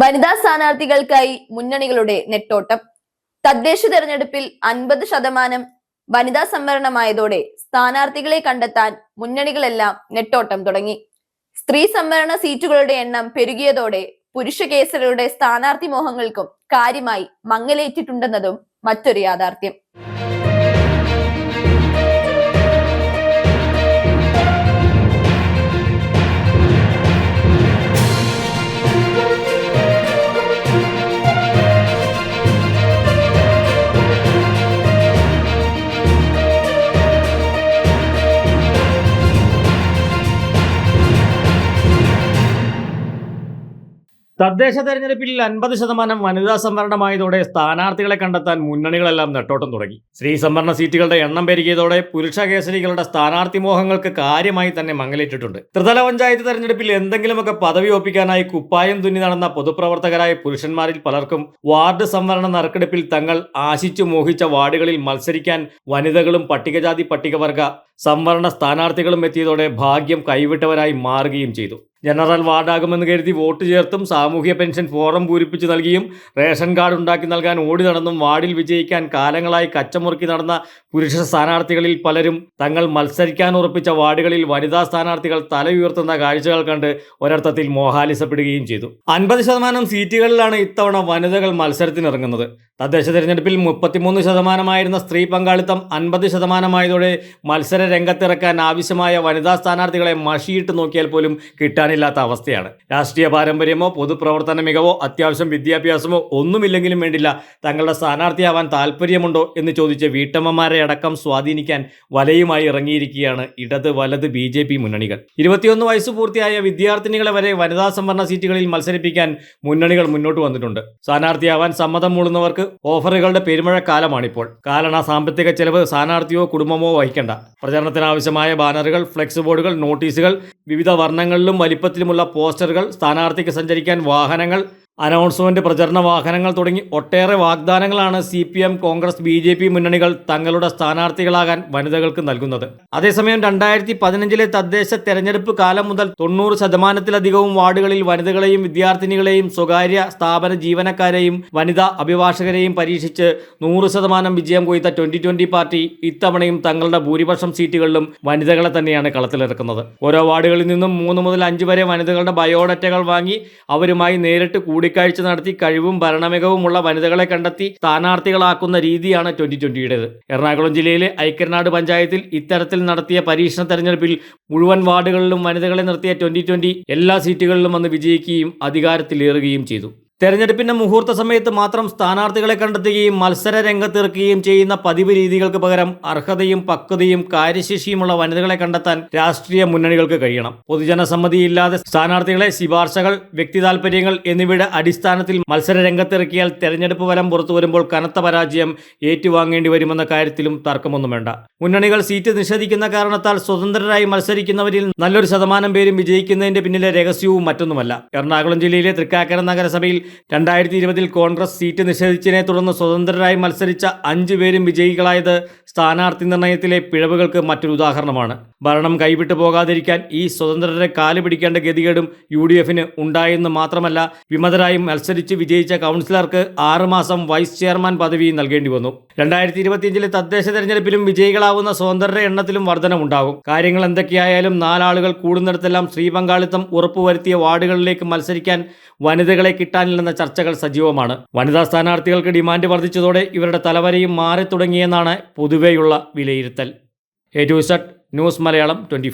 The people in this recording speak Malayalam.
വനിതാ സ്ഥാനാർത്ഥികൾക്കായി മുന്നണികളുടെ നെട്ടോട്ടം. തദ്ദേശ തെരഞ്ഞെടുപ്പിൽ അൻപത് ശതമാനം വനിതാ സംവരണമായതോടെ സ്ഥാനാർത്ഥികളെ കണ്ടെത്താൻ മുന്നണികളെല്ലാം നെട്ടോട്ടം തുടങ്ങി. സ്ത്രീ സംവരണ സീറ്റുകളുടെ എണ്ണം പെരുകിയതോടെ പുരുഷ കേസുകളുടെ സ്ഥാനാർത്ഥി മോഹങ്ങൾക്കും കാര്യമായി മങ്ങലേറ്റിട്ടുണ്ടെന്നതും മറ്റൊരു യാഥാർത്ഥ്യം. തദ്ദേശ തെരഞ്ഞെടുപ്പിൽ അൻപത് ശതമാനം വനിതാ സംവരണമായതോടെ സ്ഥാനാർത്ഥികളെ കണ്ടെത്താൻ മുന്നണികളെല്ലാം നെട്ടോട്ടം തുടങ്ങി. സ്ത്രീ സംവരണ സീറ്റുകളുടെ എണ്ണം പെരുകിയതോടെ പുരുഷ കേസരികളുടെ സ്ഥാനാർത്ഥി മോഹങ്ങൾക്ക് കാര്യമായി തന്നെ മങ്ങലേറ്റിട്ടുണ്ട്. ത്രിതല പഞ്ചായത്ത് തെരഞ്ഞെടുപ്പിൽ എന്തെങ്കിലുമൊക്കെ പദവി ഒപ്പിക്കാനായി കുപ്പായം തുന്നി നടന്ന പൊതുപ്രവർത്തകരായ പുരുഷന്മാരിൽ പലർക്കും വാർഡ് സംവരണ നറുക്കെടുപ്പിൽ തങ്ങൾ ആശിച്ചു മോഹിച്ച വാർഡുകളിൽ മത്സരിക്കാൻ വനിതകളും പട്ടികജാതി പട്ടികവർഗ സംവരണ സ്ഥാനാർത്ഥികളും എത്തിയതോടെ ഭാഗ്യം കൈവിട്ടവരായി മാറുകയും ചെയ്തു. ജനറൽ വാർഡാകുമെന്ന് കരുതി വോട്ട് ചേർത്തും സാമൂഹ്യ പെൻഷൻ ഫോറം പൂരിപ്പിച്ചു നൽകിയും റേഷൻ കാർഡ് ഉണ്ടാക്കി നൽകാൻ ഓടി നടന്നും വാർഡിൽ വിജയിക്കാൻ കാലങ്ങളായി കച്ചമുറുക്കി നടന്ന പുരുഷ സ്ഥാനാർത്ഥികളിൽ പലരും തങ്ങൾ മത്സരിക്കാൻ ഉറപ്പിച്ച വാർഡുകളിൽ വനിതാ സ്ഥാനാർത്ഥികൾ തലയുയർത്തുന്ന കാഴ്ചകൾ കണ്ട് ഒരർത്ഥത്തിൽ മോഹാലിസപ്പെടുകയും ചെയ്തു. അൻപത് ശതമാനം സീറ്റുകളിലാണ് ഇത്തവണ വനിതകൾ മത്സരത്തിനിറങ്ങുന്നത്. തദ്ദേശ തെരഞ്ഞെടുപ്പിൽ മുപ്പത്തിമൂന്ന് ശതമാനമായിരുന്ന സ്ത്രീ പങ്കാളിത്തം അൻപത് ശതമാനമായതോടെ മത്സര രംഗത്തിറക്കാൻ ആവശ്യമായ വനിതാ സ്ഥാനാർത്ഥികളെ മഷിയിട്ട് നോക്കിയാൽ പോലും കിട്ടാനില്ലാത്ത അവസ്ഥയാണ്. രാഷ്ട്രീയ പാരമ്പര്യമോ പൊതുപ്രവർത്തന മികവോ അത്യാവശ്യം വിദ്യാഭ്യാസമോ ഒന്നുമില്ലെങ്കിലും വേണ്ടില്ല തങ്ങളുടെ സ്ഥാനാർത്ഥിയാവാൻ താല്പര്യമുണ്ടോ എന്ന് ചോദിച്ച് വീട്ടമ്മമാരെ അടക്കം സ്വാധീനിക്കാൻ വലയുമായി ഇറങ്ങിയിരിക്കുകയാണ് ഇടത് വലത് ബി ജെ പി മുന്നണികൾ. ഇരുപത്തിയൊന്ന് വയസ്സ് പൂർത്തിയായ വിദ്യാർത്ഥിനികളെ വരെ വനിതാ സംവരണ സീറ്റുകളിൽ മത്സരിപ്പിക്കാൻ മുന്നണികൾ മുന്നോട്ട് വന്നിട്ടുണ്ട്. സ്ഥാനാർത്ഥിയാവാൻ സമ്മതം മൂളുന്നവർക്ക് ഓഫറുകളുടെ പെരുമഴക്കാലമാണിപ്പോൾ. കാരണ സാമ്പത്തിക ചെലവ് സ്ഥാനാർത്ഥിയോ കുടുംബമോ വഹിക്കേണ്ട. പ്രചരണത്തിനാവശ്യമായ ബാനറുകൾ ഫ്ലെക്സ് ബോർഡുകൾ നോട്ടീസുകൾ വിവിധ വർണങ്ങളിലും വലിപ്പത്തിലുമുള്ള പോസ്റ്ററുകൾ സ്ഥാനാർത്ഥിക്ക് സഞ്ചരിക്കാൻ വാഹനങ്ങൾ അനൗൺസ്മെന്റ് പ്രചരണ വാഹനങ്ങൾ തുടങ്ങി ഒട്ടേറെ വാഗ്ദാനങ്ങളാണ് C P M Congress B J P മുന്നണികൾ തങ്ങളുടെ സ്ഥാനാർത്ഥികളാകാൻ വനിതകൾക്ക് നൽകുന്നത്. അതേസമയം രണ്ടായിരത്തി പതിനഞ്ചിലെ തദ്ദേശ തെരഞ്ഞെടുപ്പ് കാലം മുതൽ തൊണ്ണൂറ് ശതമാനത്തിലധികവും വാർഡുകളിൽ വനിതകളെയും വിദ്യാർത്ഥിനികളെയും സ്വകാര്യ സ്ഥാപന ജീവനക്കാരെയും വനിതാ അഭിഭാഷകരെയും പരീക്ഷിച്ച് നൂറ് ശതമാനം വിജയം കൊയ്ത ട്വന്റി ട്വന്റി പാർട്ടി ഇത്തവണയും തങ്ങളുടെ ഭൂരിപക്ഷം സീറ്റുകളിലും വനിതകളെ തന്നെയാണ് കളത്തിലിറക്കുന്നത്. ഓരോ വാർഡുകളിൽ നിന്നും മൂന്ന് മുതൽ അഞ്ച് വരെ വനിതകളുടെ ബയോഡറ്റകൾ വാങ്ങി അവരുമായി നേരിട്ട് കൂടിക്കാഴ്ച നടത്തി കഴിവും ഭരണമികവുമുള്ള വനിതകളെ കണ്ടെത്തി സ്ഥാനാർത്ഥികളാക്കുന്ന രീതിയാണ് ട്വന്റി ട്വന്റിയുടേത്. എറണാകുളം ജില്ലയിലെ ഐക്യനാട് പഞ്ചായത്തിൽ ഇത്തരത്തിൽ നടത്തിയ പരീക്ഷണ തെരഞ്ഞെടുപ്പിൽ മുഴുവൻ വാർഡുകളിലും വനിതകളെ നിർത്തിയ ട്വന്റി എല്ലാ സീറ്റുകളിലും വന്ന് വിജയിക്കുകയും അധികാരത്തിലേറുകയും ചെയ്തു. തെരഞ്ഞെടുപ്പിന്റെ മുഹൂർത്ത സമയത്ത് മാത്രം സ്ഥാനാർത്ഥികളെ കണ്ടെത്തുകയും മത്സര രംഗത്തിറക്കുകയും ചെയ്യുന്ന പതിവ് രീതികൾക്ക് പകരം അർഹതയും പക്വതയും കാര്യശേഷിയുമുള്ള വനിതകളെ കണ്ടെത്താൻ രാഷ്ട്രീയ മുന്നണികൾക്ക് കഴിയണം. പൊതുജനസമ്മതിയില്ലാതെ സ്ഥാനാർത്ഥികളെ ശിപാർശകൾ വ്യക്തി താൽപര്യങ്ങൾ എന്നിവയുടെ അടിസ്ഥാനത്തിൽ മത്സര രംഗത്തിറക്കിയാൽ തെരഞ്ഞെടുപ്പ് ഫലം പുറത്തു വരുമ്പോൾ കനത്ത പരാജയം ഏറ്റുവാങ്ങേണ്ടി വരുമെന്ന കാര്യത്തിലും തർക്കമൊന്നും വേണ്ട. മുന്നണികൾ സീറ്റ് നിഷേധിക്കുന്ന കാരണത്താൽ സ്വതന്ത്രരായി മത്സരിക്കുന്നവരിൽ നല്ലൊരു ശതമാനം പേരും വിജയിക്കുന്നതിന്റെ പിന്നിലെ രഹസ്യവും മറ്റൊന്നുമല്ല. എറണാകുളം ജില്ലയിലെ തൃക്കാക്കര നഗരസഭയിൽ രണ്ടായിരത്തി ഇരുപതിൽ കോൺഗ്രസ് സീറ്റ് നിഷേധിച്ചതിനെ തുടർന്ന് സ്വതന്ത്രരായി മത്സരിച്ച അഞ്ചു പേരും വിജയികളായത് സ്ഥാനാർത്ഥി നിർണയത്തിലെ പിഴവുകൾക്ക് മറ്റൊരു ഉദാഹരണമാണ്. ഭരണം കൈവിട്ടു പോകാതിരിക്കാൻ ഈ സ്വതന്ത്രരെ കാൽ പിടിക്കേണ്ട ഗതികേടും യു ഡി എഫിന് ഉണ്ടായെന്ന് മാത്രമല്ല വിമതരായി മത്സരിച്ച് വിജയിച്ച കൗൺസിലർക്ക് ആറുമാസം വൈസ് ചെയർമാൻ പദവി നൽകേണ്ടി വന്നു. രണ്ടായിരത്തി ഇരുപത്തിയഞ്ചിലെ തദ്ദേശ തെരഞ്ഞെടുപ്പിലും വിജയികളാവുന്ന സ്വതന്ത്രരുടെ എണ്ണത്തിലും വർധനമുണ്ടാകും. കാര്യങ്ങൾ എന്തൊക്കെയായാലും നാലാളുകൾ കൂടുന്നിടത്തെല്ലാം സ്ത്രീ പങ്കാളിത്തം ഉറപ്പുവരുത്തിയ വാർഡുകളിലേക്ക് മത്സരിക്കാൻ വനിതകളെ നൽകുന്നില്ലെന്ന ചർച്ചകൾ സജീവമാണ്. വനിതാ സ്ഥാനാർത്ഥികൾക്ക് ഡിമാൻഡ് വർദ്ധിച്ചതോടെ ഇവരുടെ തലവരയും മാറി തുടങ്ങിയെന്നാണ് പൊതുവെയുള്ള വിലയിരുത്തൽ. A two news Malayalam twenty